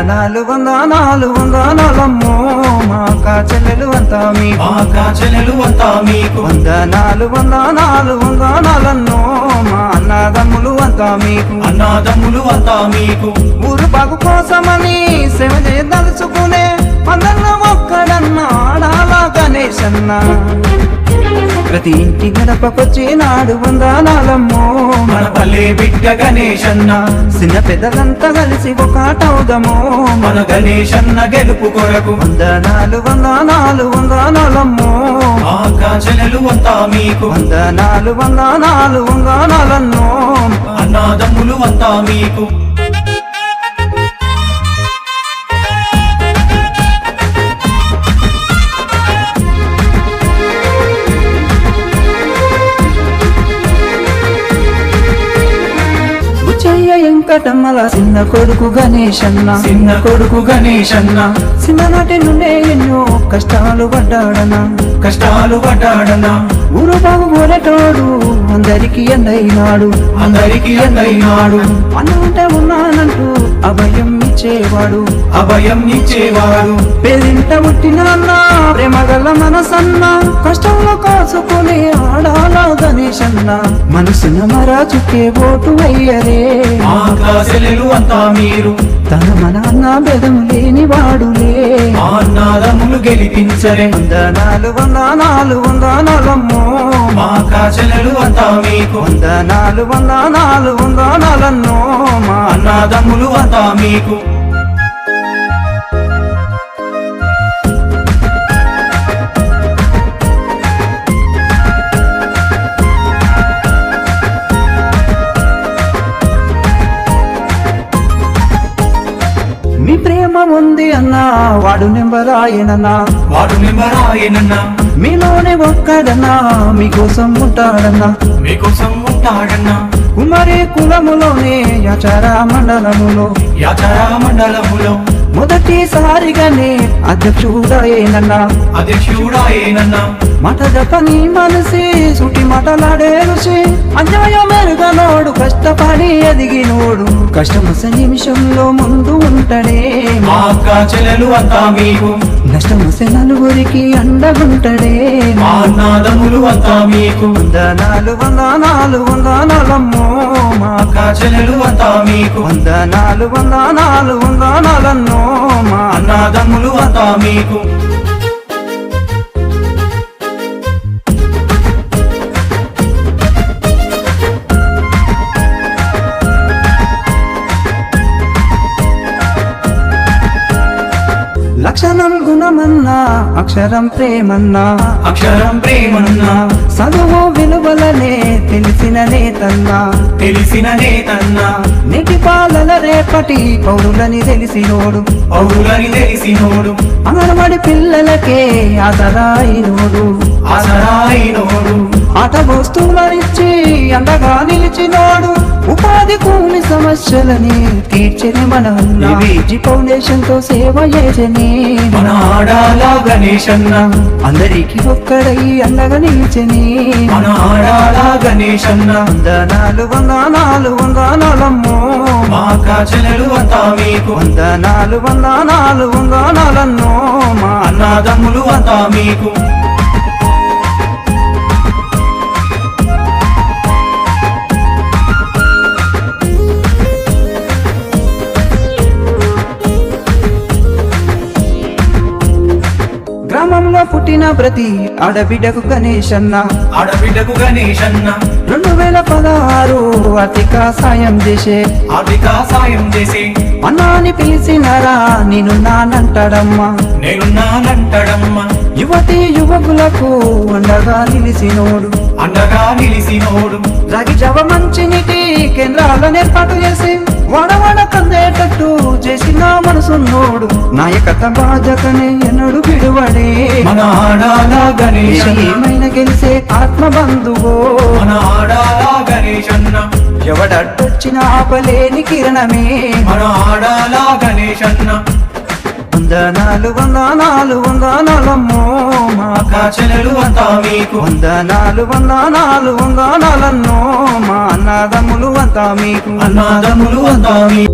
వందనాలు వందనాలు వందనాలమ్మో మా చెల్లెలు అంతా మీకు. మా కాచెలెలు అంతా మీకు. వందనాలు వందనాలు వందనాలన్నో మా అన్నదమ్ములు అంతా మీకు. అన్నాదమ్ములు అంతా మీకు. ఊరు బాగు కోసమని సేవ చేయదలుచుకునే ప్రతి ఇంటి గడపకొచ్చి నాడు వందనాలమ్మో. మన పల్లె బిడ్డ గణేశన్న. చిన్న పెద్దలంతా కలిసి ఒకటవుదమో మన గణేశన్న గెలుపు కొరకు. వందనాలు వందనాలు వందనాలమ్మో. కాచెలెలు అంతా మీకు. వందనాలు వందనాలు వందనాలన్నో. అన్నాదమ్ములు అంతా మీకు. బుచ్చయ్య వెంకటమ్మల చిన్న కొడుకు గణేశన్న. చిన్న కొడుకు గణేశన్న. చిన్ననాటి నుండే ఎన్నో కష్టాలు పడ్డాడనా కష్టాలు పడ్డాడన్నా. ఊరు బాగు కోరేటోడు అందరికి ఎందైనాడు అందరికి అందైనాడు అన్నంట ఉన్నానంటూ అభయం ఇచ్చేవాడు అభయం ఇచ్చేవాడు. పేరింట పుట్టినాన్న ప్రేమ గల మనసన్న కష్టంలో కాచుకుని ఆడాల గణేశన్న. మనసున మరాచుకే ఓటు అయ్యరే మా అంతా మీరు. తన మన అన్న భేదం లేని వాడులే. మా అన్నాదమ్ములు గెలిపించరే. వందనాలు వందనాలు వందనాలమ్మో. మా కాచెలెలు అంతా మీకు. వందనాలు వందనాలు వందనాలన్నో. మా అన్న అన్నాదమ్ములు అంతా మీకు. మీ ప్రేమ ఉంది అన్న వాడు నెంబరాయనన్నా. వాడు నిమ్మరాయనన్నా మీలోనే ఒక్కడన్నా మీకోసం ఉంటాడన్నా. మీకోసం ఉంటాడన్నా. కుమారి కులములోనే యాచార మండలములో. యాచరా మండలములో. మొదటిసారిగానే అధ్యక్షుడయేనన్నా అధ్యక్షుడాయేనన్నా మాట జపని మనసి సుటి మాటలాడే రుచి. అన్యాయం మెరుగనోడు కష్టపడి ఎదిగినోడు. కష్టమస నిమిషంలో ముందు ఉంటాడే. మా కాచెలెలు అంతా మీకు. నష్టమస నలుగురికి అండగుంటడే. మా అన్నాదమ్ములు అంతా మీకు. వందనాలు వందనాలు వందనాలమ్మో మా కాచెలెలు అంతా మీకు. వందనాలు వందనాలు వందనాలన్నో మా అన్నాదమ్ములు అంతా మీకు. లక్షణం గుణమన్నా అక్షరం ప్రేమన్నా. అక్షరం ప్రేమన్నా. చదువు విలువలనే తెలిసిన నేతన్నా. తెలిసిన నేతన్నా. నీటి పాలల రేపటి పౌరులని తెలిసినోడు. పౌరులని తెలిసినోడు. అంగన్వాడి పిల్లలకే ఆసరాయినోడు అసరాయినోడు ఆట వస్తువులనిచ్చి అండగా నిలిచినోడు. ఉపాధి కూలి సమస్యలని తీర్చని మన విజి ఫౌండేషన్తో సేవ చేసని మన ఆడాల గణేశన్న? అందరికి ఒక్కడై అండగా నిలిచని మన ఆడాల గణేశన్న? వందనాలు వందనాలు వందనాలమ్మో. మా కాచెలెలు అంతా మీకు. వందనాలు వందనాలు వందనాలన్నో. మా అన్న అన్నాదమ్ములు అంతా మీకు. పుట్టిన ప్రతి ఆడబిడ్డకు గణేశన్న. ఆడబిడ్డకు గణేశన్న. రెండు వేల పదహారు ఆర్థిక సాయం చేసే. ఆర్థిక సాయం చేసి. అన్నాని పిలిచినరా నేను నానంటాడమ్మా నేనున్నానంటడమ్మా. యువతి యువకులకు అండగా నిలిచినోడు. అండగా నిలిసినోడు రాగి జవ మంచినీటి కేంద్రాలను ఏర్పాటు చేసి వడవడ కందేటట్టు చేసిన మనసున్నోడు. నాయకత బాధ్యతనే ఎన్నడు విడువడే. మన ఆడాల ఏమైనా గెలిసే ఆత్మ బంధువో మన ఆడాల గణేశన్న? ఎవడడ్డొచ్చిన ఆపలేని కిరణమే? మన ఆడాల గణేశన్న? వందనాలు వందనాలు వందనాలమ్మో మా కాచెలెలు అంతా మీకు. వందనాలు వందనాలు వందనాలన్నో మా అన్నదమ్ములు అంతా మీకు. అన్నాదమ్ములు అంతా మీకు